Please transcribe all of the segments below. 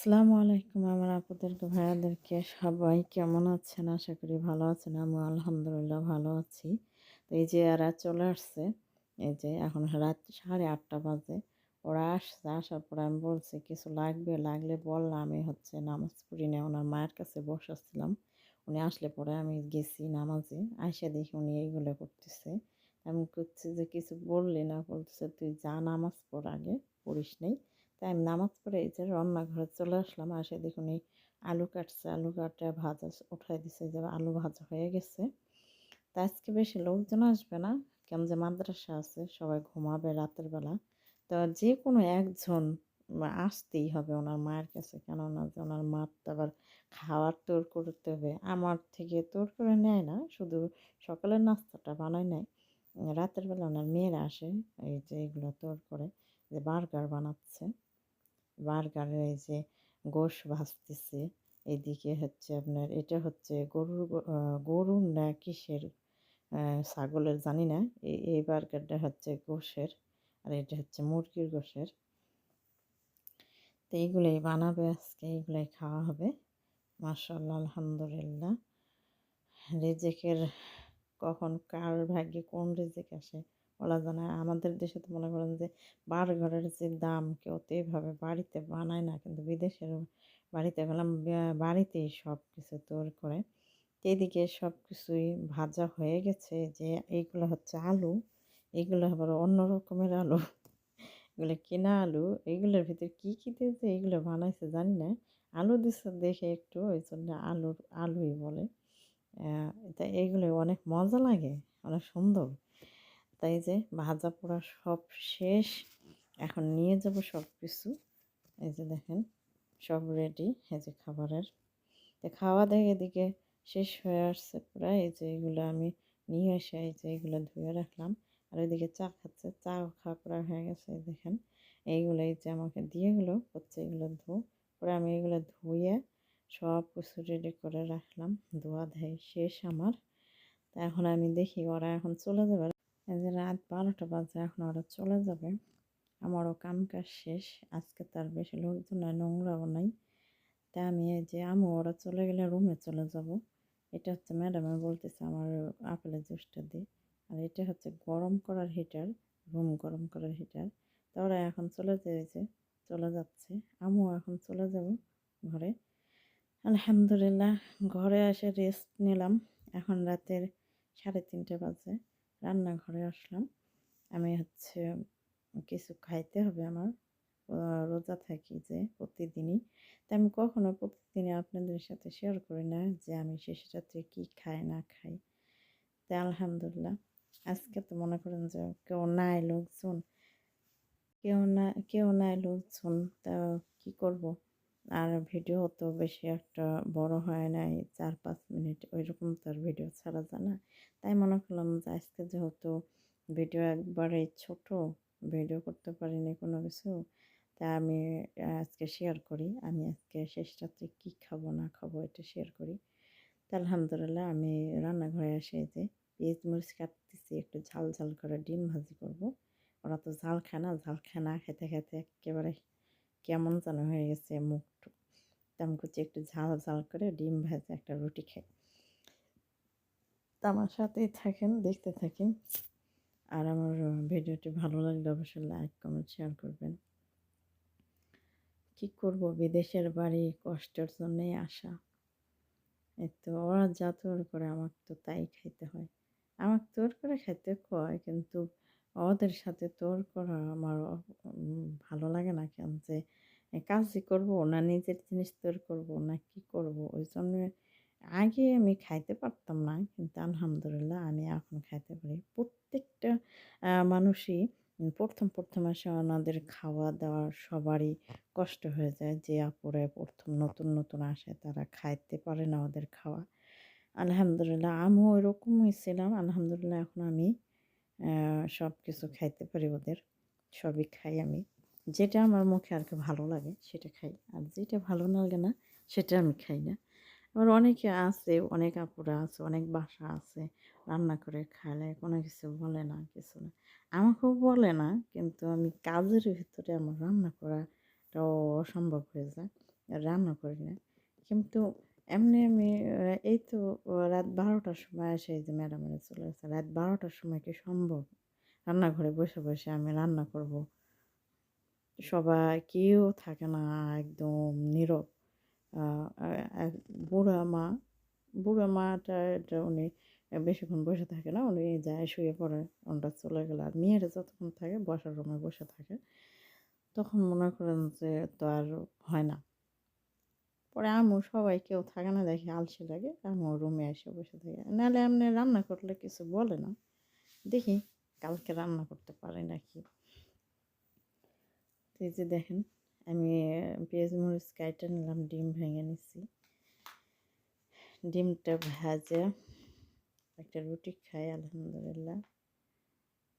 আসসালামু আলাইকুম আমার আপুদেরকে, ভাইয়াদেরকে, সবাই কেমন আছেন? আশা করি ভালো আছেন আমি আলহামদুলিল্লাহ ভালো আছি। তো এই যে এরা চলে আসছে, এই যে এখন রাত সাড়ে আটটা বাজে, ওরা আসছে, আসার পর আমি বলছি, কিছু লাগবে? লাগলে বললাম আমি হচ্ছে নামাজ পড়ি না ওনার মায়ের কাছে বসাচ্ছিলাম উনি আসলে পরে আমি গেছি নামাজে, আইসা দেখি উনি এইগুলো করতেছে। আমি করছি যে, কিছু বললি না, বলতেছে তুই যা নামাজ পড় আগে, পড়িস নেই। তাই আমি নামাজ পড়ে এই যে রান্নাঘরে চলে আসলাম আসে দেখুন এই আলু কাটছে। আলু কাটে, ভাজা উঠাই দিছে যে আলু ভাজা হয়ে গেছে। তা আজকে বেশি লোকজন আসবে না, কেমন যে মাদ্রাসা আছে, সবাই ঘুমাবে রাতের বেলা। তো যে কোনো একজন আসতেই হবে ওনার মায়ের কাছে, কেননা যে ওনার মার তো আবার খাওয়ার তোর করতে হবে। আমার থেকে তোর করে নেয় না, শুধু সকালের নাস্তাটা বানায় নেয়। রাতের বেলা ওনার মেয়েরা আসে, এই যে এগুলো তোর করে, যে বার্গার বানাচ্ছে। বার্গারের এই যে গোশ ভাজতেছে। এদিকে হচ্ছে আপনার, এটা হচ্ছে গরুর গরুর না কিসের? ছাগলের, জানি না। এই বার্গারটা হচ্ছে গোশের আর এটা হচ্ছে মুরগির গোশের। তো এইগুলোই বানাবে আজকে, এইগুলোই খাওয়া হবে। মার্শাল্লাহ আলহামদুলিল্লাহ। রেজেকের কখন, কার ভাগ্যে কোন রেজেক আসে বলা যায় না। আমাদের দেশে তো মনে করেন যে বার্গারের যে দাম কেউ তো এইভাবে বাড়িতে বানায় না। কিন্তু বিদেশের বাড়িতে গেলাম বাড়িতেই সব কিছু তৈরি করে। এদিকে সব কিছুই ভাজা হয়ে গেছে যে এইগুলো হচ্ছে আলু এইগুলো আবার অন্য রকমের আলু, এগুলো কেনা আলু এইগুলোর ভিতরে কী কী দিয়েছে এইগুলো বানাইছে জানি না। আলু দিচ্ছে দেখে একটু, ওই জন্য আলুর, আলুই বলে। তা এইগুলো অনেক মজা লাগে, অনেক সুন্দর। তাই যে ভাজা পোড়া সব শেষ। এখন নিয়ে যাব সব কিছু এই যে দেখেন, সব রেডি এই যে খাবারের। তো খাওয়া দেখে এদিকে শেষ হয়ে আসছে প্রায়। এই যে এগুলো আমি নিয়ে এসে এই যে এগুলো ধুয়ে রাখলাম। আর ওইদিকে চা খাচ্ছে, চা খাওয়া প্রায় হয়ে গেছে দেখেন। এইগুলো এই যে আমাকে দিয়ে গেলো, হচ্ছে এগুলো ধো পরে আমি এগুলো ধুয়ে সব কিছু রেডি করে রাখলাম। ধোয়া ধাই শেষ আমার। তা এখন আমি দেখি ওরা এখন চলে যাবে। যে রাত বারোটা বাজে, এখন ওরা চলে যাবে। আমারও কাম কাজ শেষ। আজকে তার বেশি লোকজন নোংরাও নাই। তা আমি যে আমু, ওরা চলে গেলে রুমে চলে যাব। এটা হচ্ছে ম্যাডামে বলতেছে আমার আপেলের জুসটা দিয়ে আর এটা হচ্ছে গরম করার হিটার, রুম গরম করার হিটার। তা ওরা এখন চলে যেয়েছে চলে যাচ্ছে। আমিও এখন চলে যাব ঘরে। আলহামদুলিল্লাহ, ঘরে এসে রেস্ট নিলাম। এখন রাতের সাড়ে তিনটে বাজে। রান্নাঘরে আসলাম। আমি হচ্ছে কিছু খাইতে হবে আমার। রোজা থাকি যে প্রতিদিনই। তাই আমি কখনো প্রতিদিনই আপনাদের সাথে শেয়ার করি না যে আমি শেষ রাত্রে কী খাই, না খাই। তাই আলহামদুলিল্লাহ। আজকে তো মনে করেন যে কেউ নাই লোকজন। কেউ না, কেউ নাই লোকজন। তা কী করব? আর ভিডিও তো বেশি একটা বড় হয় নাই চার পাঁচ মিনিট ওই রকম তার ভিডিও ছাড়া যায় না। তাই মনে করলাম যে আজকে যেহেতু ভিডিও একবারে ছোট, ভিডিও করতে পারিনি কোনো কিছু, তা আমি আজকে শেয়ার করি। আমি আজকে শেষ রাত্রে কী খাব, না খাব এটা শেয়ার করি। তা আলহামদুলিল্লাহ আমি রান্নাঘরে এসে যে পেঁয়াজ মরিচ কাটতেছি, একটু ঝাল ঝাল করে ডিম ভাজি করব। ওরা তো ঝাল খায় না, ঝাল খায় না, খেতে খেতে একেবারে কেমন যেন হয়ে গেছে মুখটু। তেমন করছি একটু ঝাল ঝাল করে ডিম ভেজে একটা রুটি খাই। আমার সাথেই থাকেন, দেখতে থাকেন। আর আমার ভিডিওটি ভালো লাগলে অবশ্যই লাইক, কমেন্ট, শেয়ার করবেন। কি করব? বিদেশের বাড়ি, কষ্টের জন্যই আসা। তো, ওরা যা করে আমাকে তো তাই খাইতে হয়। আমাকে তোর করে খাইতে কয়, কিন্তু ওদের সাথে তোর করা আমার ভালো লাগে না কেন যে কাজই করব না, নিজের জিনিস তোর করব না, কি করব? ওই জন্য আগে আমি খাইতে পারতাম না, কিন্তু আলহামদুলিল্লাহ আমি এখন খাইতে পারি। প্রত্যেকটা মানুষই প্রথম প্রথম আসে ওনাদের খাওয়া দাওয়া সবারই কষ্ট হয়ে যায় যে, আপুরে প্রথম নতুন নতুন আসে, তারা খাইতে পারে না ওদের খাওয়া। আলহামদুলিল্লাহ আমিও ওইরকমই ছিলাম। আলহামদুলিল্লাহ এখন আমি সব কিছু খাইতে পারি ওদের। সবই খাই আমি। যেটা আমার মুখে আর কি ভালো লাগে, সেটা খাই। আর যেটা ভালো লাগে না, সেটা আমি খাই না। আবার অনেকে আছে, অনেক আপুরা আছে, অনেক বাসা আছে, রান্না করে খাইলে কোনো কিছু বলে না, কিছু না। আমাকেও বলে না, কিন্তু আমি কাজের ভিতরে আমার রান্না করাটাও অসম্ভব হয়ে যায়। রান্না করি না। কিন্তু এমনি আমি এই তো রাত বারোটার সময় এসে যে ম্যাডামের চলে গেছে। রাত বারোটার সময় কি সম্ভব? রান্নাঘরে বসে বসে আমি রান্না করব। সবাই কেউ থাকে না, একদম নীরব। বুড়া মা, বুড়া মাটা এটা উনি বেশিক্ষণ বসে থাকে না, উনি যায় শুয়ে পড়ে, ওনটা চলে গেলে। আর মেয়েরা যতক্ষণ থাকে বসার রুমে বসে থাকে, তখন মনে করেন যে তো আর হয় না। পরে আমু সবাই কেউ থাকে না দেখি আলসি লাগে আমু রুমে এসে বসে থাকে। নাহলে এমনি রান্না করলে কিছু বলে না। দেখি কালকে রান্না করতে পারি নাকি। এই যে দেখেন, আমি পেঁয়াজ মরিচ কাইটা নিলাম, ডিম ভেঙে নিচ্ছি ডিমটা ভাজা, একটা রুটি খাই, আলহামদুলিল্লাহ।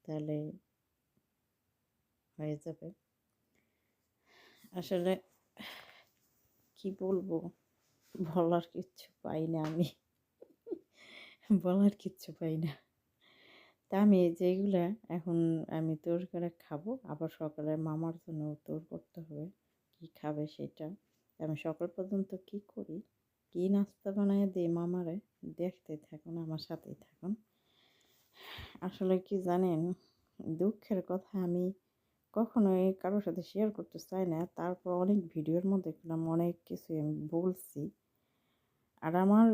তাহলে হয়ে যাবে। আসলে কি বলব? বলার কিচ্ছু পাই না আমি। বলার কিচ্ছু পাই না। তা আমি যেগুলা এখন আমি তৈরি করে খাব, আবার সকালে মামার জন্য তৈরি করতে হবে। কি খাবে সেটা? আমি সকাল পর্যন্ত কি করি? কি নাস্তা বানায় দিই মামারে? দেখতে থাকুন, আমার সাথেই থাকুন। আসলে কি জানেন, দুঃখের কথা আমি কখনোই কারোর সাথে শেয়ার করতে চাই না? তারপর অনেক ভিডিওর মধ্যে দেখলাম অনেক কিছু আমি বলছি। আর আমার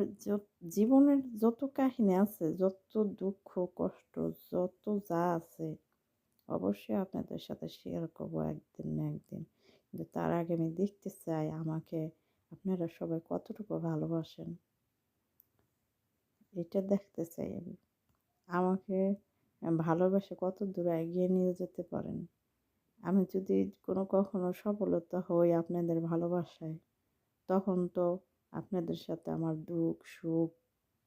জীবনের যত কাহিনী আছে, যত দুঃখ, কষ্ট, যত যা আছে, অবশ্যই আপনাদের সাথে শেয়ার করব একদিন না একদিন। কিন্তু তার আগে আমি দেখতে চাই আমাকে আপনারা সবাই কতটুকু ভালোবাসেন। এটা দেখতে চাই আমি। আমাকে ভালোবাসে কত দূর এগিয়ে নিয়ে যেতে পারেন। আমি যদি কোনো কখনো সফলতা হই আপনাদের ভালোবাসায়, তখন তো আপনাদের সাথে আমার দুঃখ, সুখ,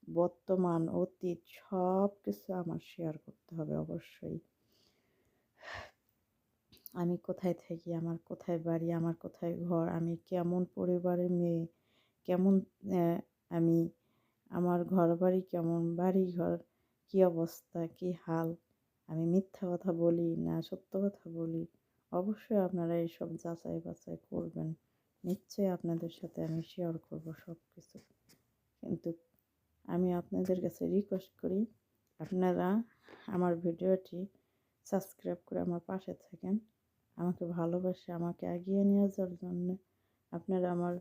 বর্তমান, অতীত সব কিছু আমার শেয়ার করতে হবে অবশ্যই। আমি কোথায় থাকি, আমার কোথায় বাড়ি, আমার কোথায় ঘর, আমি কেমন পরিবারের মেয়ে, কেমন আমি, আমার ঘর বাড়ি কেমন বাড়ি ঘর কী অবস্থা, কী হাল, আমি মিথ্যা কথা বলি না সত্য কথা বলি? অবশ্যই আপনারা এইসব যাচাই বাছাই করবেন। নিশ্চয়ই আপনাদের সাথে আমি শেয়ার করব সব কিছু কিন্তু আমি আপনাদের কাছে রিকোয়েস্ট করি, আপনারা আমার ভিডিওটি সাবস্ক্রাইব করে আমার পাশে থাকেন। আমাকে ভালোবাসে, আমাকে এগিয়ে নিয়ে যাওয়ার জন্য আপনারা আমার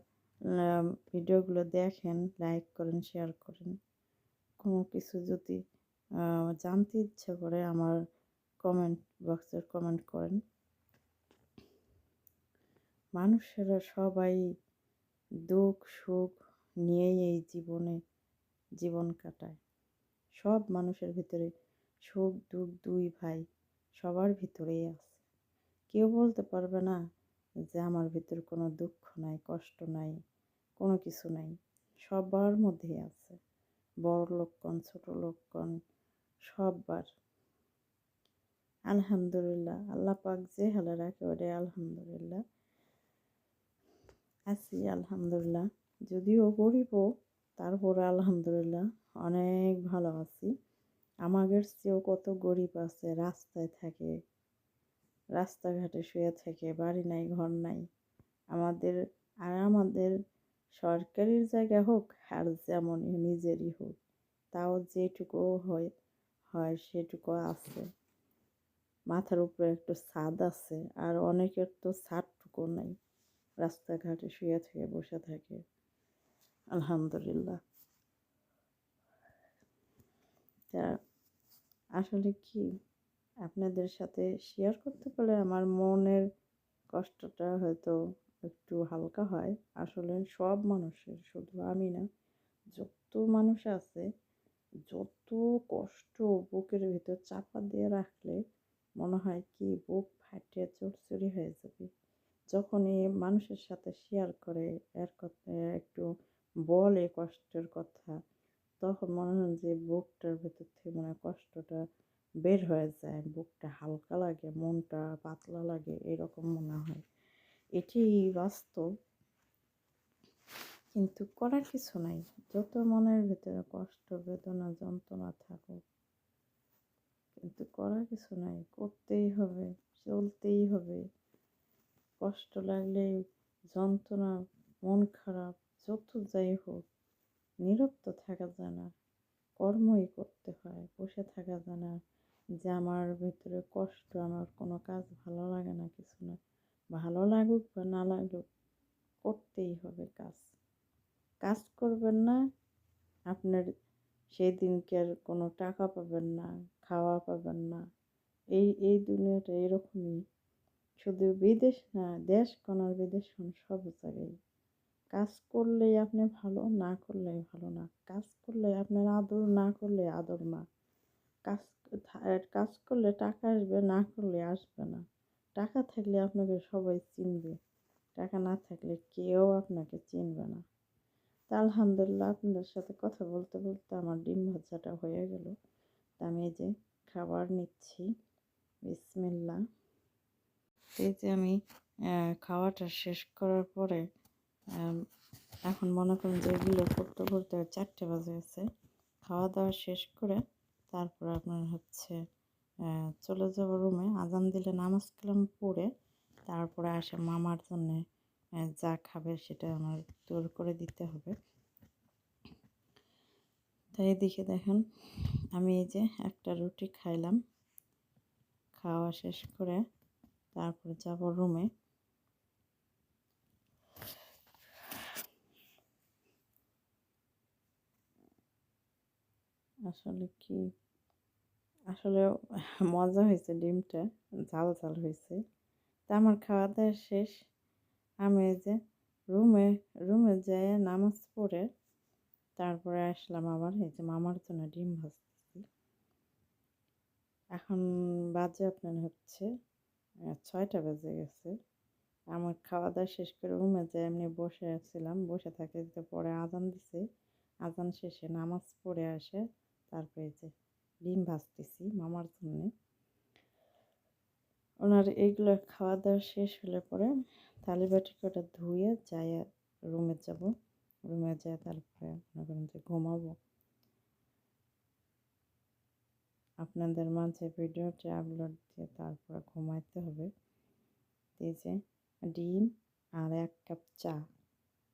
ভিডিওগুলো দেখেন লাইক করেন শেয়ার করেন। কোনো কিছু যদি জানতে ইচ্ছে করে আমার কমেন্ট বক্সে কমেন্ট করেন। মানুষেরা সবাই দুঃখ সুখ নিয়েই এই জীবনে জীবন কাটায়। সব মানুষের ভিতরে সুখ, দুঃখ দুই ভাই সবার ভিতরেই আছে। কেউ বলতে পারবে না যে আমার ভিতর কোনো দুঃখ নাই, কষ্ট নাই, কোনো কিছু নাই। সবার মধ্যেই আছে। বড় লোকগণ ছোট লোকগণ সববার। আলহামদুলিল্লাহ, আল্লাহ পাক যে হালে রাখে ওটাই আলহামদুলিল্লাহ আছি, আলহামদুলিল্লাহ। যদিও গরিবও তারপরে আলহামদুলিল্লাহ অনেক ভালো আছি। আমাদের চেয়েও কত গরিব আছে, রাস্তায় থাকে, রাস্তাঘাটে শুয়ে থাকে, বাড়ি নাই, ঘর নাই। আমাদের, আর আমাদের সরকারির জায়গা হোক, আর যেমন নিজেরই হোক, তাও যেটুকু হয় হয় সেটুকু আছে। মাথার উপরে একটু ছাদ আছে, আর অনেকের তো ছাদটুকু নেই। রাস্তাঘাটে শুয়ে থেকে বসে থাকে। আলহামদুলিল্লাহ। তা আসলে কি আপনাদের সাথে শেয়ার করতে পারলে আমার মনের কষ্টটা হয়তো একটু হালকা হয়। আসলে সব মানুষের, শুধু আমি না, যত মানুষ আছে, যত কষ্ট বুকের ভিতর চাপা দিয়ে রাখলে মনে হয় কি বুক ফাটিয়ে চুরচুরি হয়ে যাবে। যখনই মানুষের সাথে শেয়ার করে, এর কথা একটু বলে কষ্টের কথা, তখন মনে হয় যে বুকটার ভেতর থেকে মনে কষ্টটা বের হয়ে যায়। বুকটা হালকা লাগে, মনটা পাতলা লাগে, এরকম মনে হয়। এটি বাস্তব। কিন্তু করার কিছু নাই। যত মনের ভিতরে কষ্ট, বেদনা, যন্ত্রণা থাকুক, কিন্তু করার কিছু নাই। করতেই হবে, চলতেই হবে। কষ্ট লাগলে যন্ত্রণা, মন খারাপ, যত যাই হোক, নীরব তো থাকা যায় না। কর্মই করতে হয়, বসে থাকা যায় না। যে আমার ভিতরে কষ্ট, আমার কোনো কাজ ভালো লাগে না কিছু না। ভালো লাগুক বা না লাগুক, করতেই হবে কাজ। কাজ করবেন না, আপনার সেই দিনকে আর কোনো টাকা পাবেন না, খাওয়া পাবেন না। এই এই দুনিয়াটা এরকমই। শুধু বিদেশ না, দেশ কোন আর বিদেশ কোন সব জায়গায়। কাজ করলেই আপনি ভালো, না করলে ভালো না। কাজ করলে আপনার আদর, না করলে আদর না কাজ কাজ করলে টাকা আসবে, না করলে আসবে না। টাকা থাকলে আপনাকে সবাই চিনবে। টাকা না থাকলে কেউ আপনাকে চিনবে না। তা আলহামদুলিল্লাহ আপনাদের সাথে কথা বলতে বলতে আমার ডিম ভাজাটা হয়ে গেল। আমি যে খাবার নিচ্ছি। বিসমিল্লা যে আমি খাওয়াটা শেষ করার পরে এখন মনে করেন যে এগুলো করতে করতে চারটে বাজে গেছে খাওয়া দাওয়া শেষ করে তারপর আপনার হচ্ছে চলে যাব রুমে আজান দিলে নামাজ কালাম পড়ে তারপরে আসে মামার জন্যে যা খাবে সেটা আমার তোর করে দিতে হবে। তাই এদিকে দেখেন, আমি এই যে একটা রুটি খাইলাম। খাওয়া শেষ করে তারপরে যাব রুমে আসলে কি, আসলে মজা হয়েছে ডিমটা, ঝাল ঝাল হয়েছে। তা আমার খাওয়া দাওয়া শেষ। আমি যে রুমে রুমে যেয়ে নামাজ পড়ে, তারপরে আসলাম আবার, এই যে মামার জন্য ডিম ভাজতেছি। এখন বাজে আপনার হচ্ছে ছয়টা বেজে গেছে। আমার খাওয়া দাওয়া শেষ করে রুমে যে এমনি বসে আছিলাম বসে থাকতে পরে আজান দিছে। আজান শেষে নামাজ পড়ে আসে। তারপরে যে ডিম ভাজতেছি মামার জন্যে। ওনার এইগুলো খাওয়া দাওয়া শেষ হলে পরে থালি বাটি কটা ধুয়ে যাই রুমে যাব। রুমে যায় তারপরে মনে করেন যে ঘুমাবো। আপনাদের মাঝে ভিডিওটি আপলোড দিয়ে তারপরে ঘুমাইতে হবে। যে ডিম আর এক কাপ চা,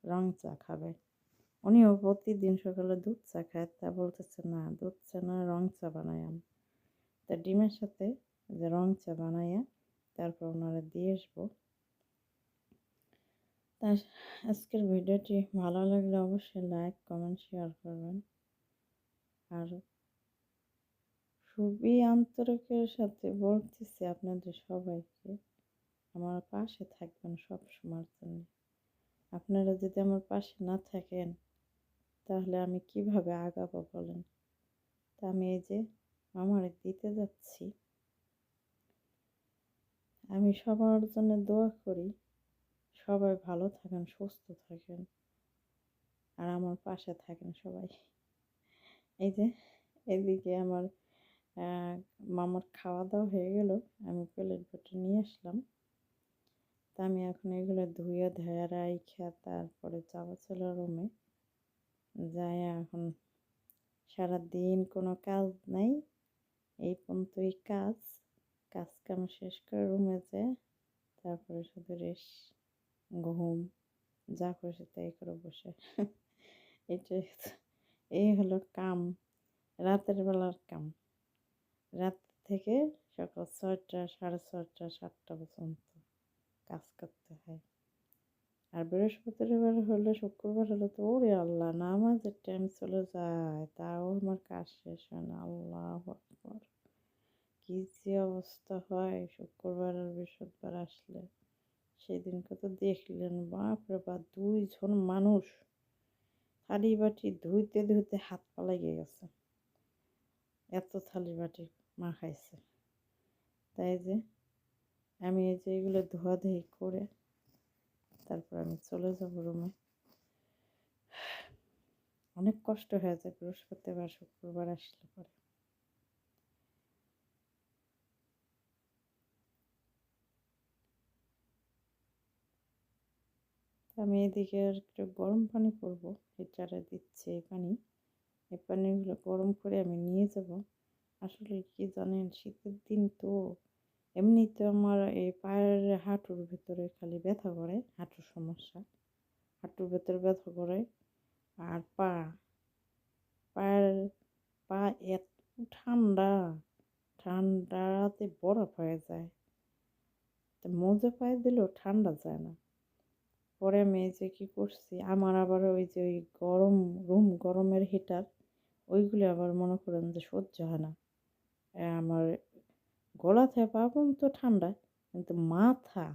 রং চা খাবে। উনিও প্রতিদিন সকালে দুধ চা খায়, তা বলতেছে, না, দুধ চা না, রং চা আমি। তা ডিমের সাথে যে রং চা বানাইয়া তারপর ওনারা দিয়ে আসব। তা আজকের ভিডিওটি ভালো লাগলে অবশ্যই লাইক, কমেন্ট, শেয়ার করবেন। আর খুবই আন্তরিকের সাথে বলতেছি আপনাদের সবাইকে, আমার পাশে থাকবেন সব সময়ের জন্য। আপনারা যদি আমার পাশে না থাকেন, তাহলে আমি কীভাবে আগাবো বলেন? তা আমি এই যে আমার দিতে যাচ্ছি। আমি সবার জন্য দোয়া করি, সবাই ভালো থাকেন, সুস্থ থাকেন, আর আমার পাশে থাকেন সবাই। এই যে, এদিকে আমার মামার খাওয়া দাওয়া হয়ে গেল, আমি প্লেট বটে নিয়ে আসলাম। তা আমি এখন এগুলো ধুয়ে, ধেয়া রাইখা, তারপরে যাওয়া ছিল রুমে। যাই এখন, সারাদিন কোনো কাজ নাই, এই পর্যন্তই কাজ। কাজ কাম শেষ করে রুমে যায় তারপরে শুধু রেস ঘুম, যা করছে তাই করে বসে। এটাই এই হলো কাম, রাতের বেলার কাম। রাত থেকে সকাল ছয়টা, সাড়ে ছয়টা, সাতটা পর্যন্ত কাজ করতে হয়। আর বৃহস্পতিবার হলে, শুক্রবার হলে তো ওরে আল্লাহ, নামাজের টাইম চলে যায়। তাও আমার কাজ শেষ হয় না, আল্লাহ আকবর। কী যে অবস্থা হয়, শুক্রবার আর বৃহস্পতিবার আসলে। সেদিনকে তো দেখলেন বাপরে বা দুইজন মানুষ। থালি বাটি ধুইতে ধুইতে হাত পা লেগে গেছে। এত থালি বাটি মা খাইছে। তাই যে আমি এই যে এগুলো ধোয়া ধোয়াধুয়ি করে তারপর আমি চলে যাব রুমে। অনেক কষ্ট হয়ে যায়, বৃহস্পতিবার, শুক্রবার আসলে পরে। আমি এদিকে আর একটু গরম পানি করব হিটারে দিচ্ছে পানি। এই পানিগুলো গরম করে আমি নিয়ে যাব। আসলে কি জানেন, শীতের দিন তো এমনিতে আমার এই পায়ের হাঁটুর ভিতরে খালি ব্যথা করে, হাঁটুর সমস্যা। হাঁটুর ভেতরে ব্যথা করে আর পা, পায়ের পা এত ঠান্ডা, ঠান্ডাতে বরফ হয়ে যায়। তো মোজা পায়ে দিলেও ঠান্ডা যায় না। পরে আমি এই যে কী করছি, আমার আবার ওই যে ওই গরম, রুম গরমের হিটার ওইগুলি আবার মনে করেন যে সহ্য হয় না। আমার গলা থেকে পা পর্যন্ত ঠান্ডা, কিন্তু মাথা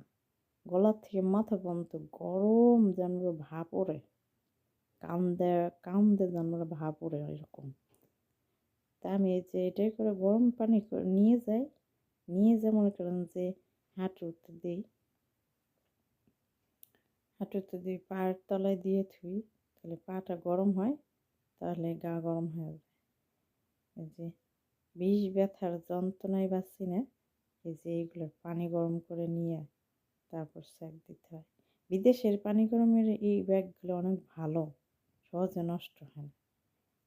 গলার থেকে মাথা পর্যন্ত গরম যেন ভাপ ওড়ে। কান্দে কান্দে যেন ভাপ ওড়ে এরকম তা আমি এই যে এটাই করে গরম পানি করে নিয়ে যাই, নিয়ে যে মনে করেন যে হাঁটুতে দিই। হাঁটুতে দিই, পায়ের তলায় দিয়ে থুই, তাহলে পাটা গরম হয়। তাহলে গা গরম হয়ে এই যে বিষ ব্যথার যন্ত্রণায় বাঁচছি না, এই যে এইগুলো পানি গরম করে নিয়ে তারপর স্যাক দিতে হয়। বিদেশের পানি গরমের এই ব্যাগগুলো অনেক ভালো, সহজে নষ্ট হয় না।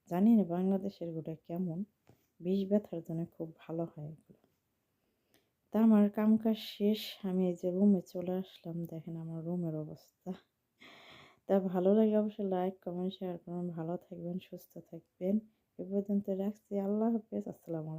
জানি না বাংলাদেশেরগুলো কেমন, বিষ ব্যথার জন্য খুব ভালো হয় এগুলো। তা আমার কাম কাজ শেষ, আমি এই যে রুমে চলে আসলাম, দেখেন আমার রুমের অবস্থা। তা ভালো লাগে অবশ্যই লাইক কমেন্ট শেয়ার করুন। ভালো থাকবেন, সুস্থ থাকবেন। এ পর্যন্ত রাখছি। আল্লাহ হাফেজ। আসসালামু আলাইকুম।